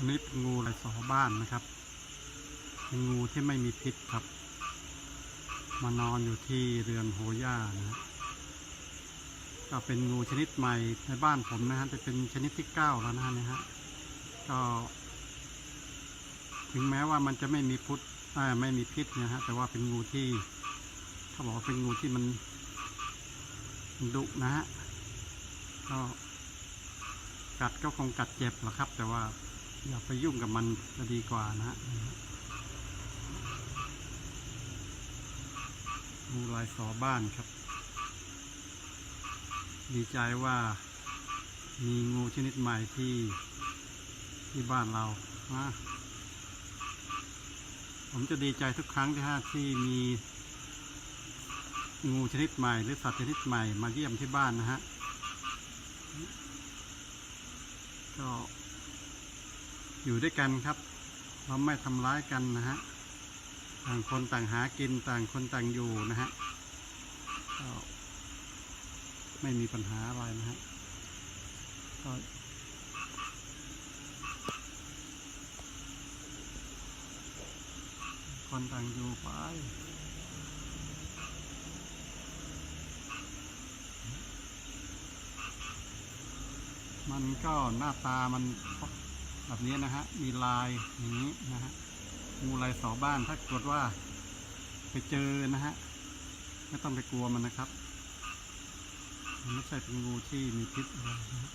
อันนี้เป็นงูลายสอบ้านนะครับ เป็นงูที่ไม่มีพิษครับ มานอนอยู่ที่เรือนโฮย่านะก็เป็นงูชนิดใหม่ในบ้านผมนะฮะจะเป็นชนิดที่เก้าแล้วนะฮะนี่ยฮะก็ ถึงแม้ว่ามันจะไม่มีพุทธไม่มีพิษนะฮะแต่ว่าเป็นงูที่เขาบอกว่าเป็นงูที่มันดุนะฮะก็กัดก็คงกัดเจ็บหละครับ แต่ว่า อย่าไปยุ่งกับมันจะดีกว่านะฮะงูลายสอบ้านครับ ดีใจว่ามีงูชนิดใหม่ที่ที่บ้านเรานะผมจะดีใจทุกครั้งที่ฮะที่มีงูชนิดใหม่หรือสัตว์ชนิดใหม่มาเยี่ยมที่บ้านนะฮะก็ อยู่ด้วยกันครับ เราไม่ทำร้ายกันนะฮะ ต่างคนต่างหากินต่างคนต่างอยู่นะฮะไม่มีปัญหาอะไรนะฮะก็คนต่างอยู่ไปมันก็หน้าตามัน แบบนี้นะฮะ มีลายอย่างนี้นะฮะ งูลายสอบ้าน ถ้าเกิดว่าไปเจอนะฮะ ไม่ต้องไปกลัวมันนะครับ มันไม่ใช่เป็นงูที่มีพิษอะไรนะ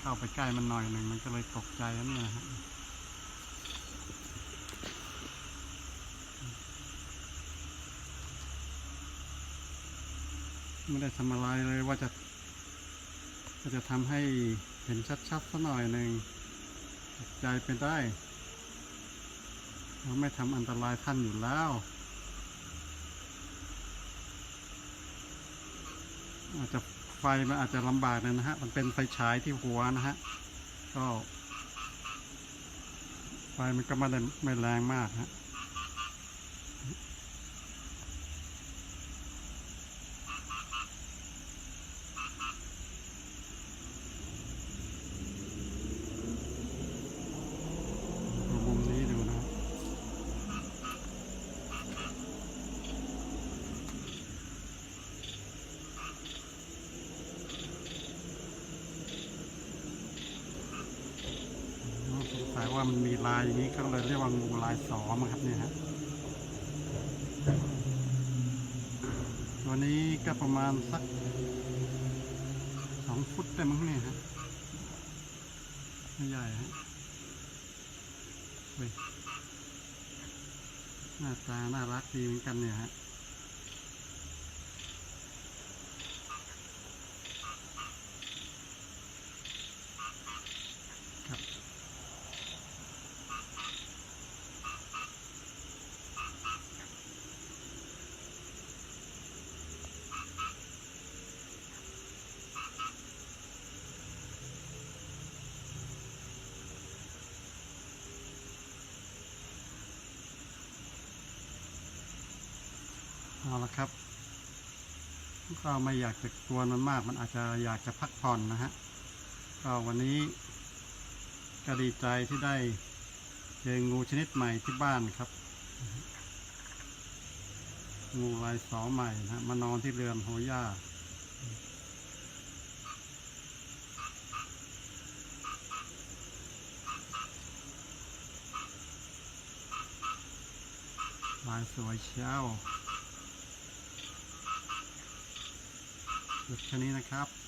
เข้าไปใกล้มันหน่อยหนึ่งมันก็เลยตกใจแล้วเนี่นะฮะไม่ได้ทำอะไรเลยว่าจะ จะทำให้เห็นชัดๆสักหน่อยหนึ่งใจเป็นได้เราไม่ทำอันตรายท่านอยู่แล้ว อาจจะไฟมันอาจจะลำบากนอยนะฮะ มันเป็นไฟฉายที่หัวนะฮะ ก็ ไฟมันก็ไม่ได้ไม่แรงมากฮะ ดูมุมนี้ดูนะครับอ๋อ สัยว่ามันมีลายอย่างนี้เขาเลยเรียกว่างูลายสอมครับเนี่ยฮะตัวนี้ก็ประมาณสักสองฟุตได้มั้งเนี่ยฮะไม่ใหญ่ฮะหน้าตาน่ารักดีเหมือนกันเนี่ยฮะ เอาละครับก็ไม่อยากจะกวนมันมาก มันอาจจะอยากจะพักผ่อนนะฮะก็วันนี้ก็ดีใจที่ได้เจองูชนิดใหม่ที่บ้านครับ งูลายสอใหม่นะมานอนที่เรือนโฮย่าลายสวยเชีย วหยุดแค่นี้นะครับ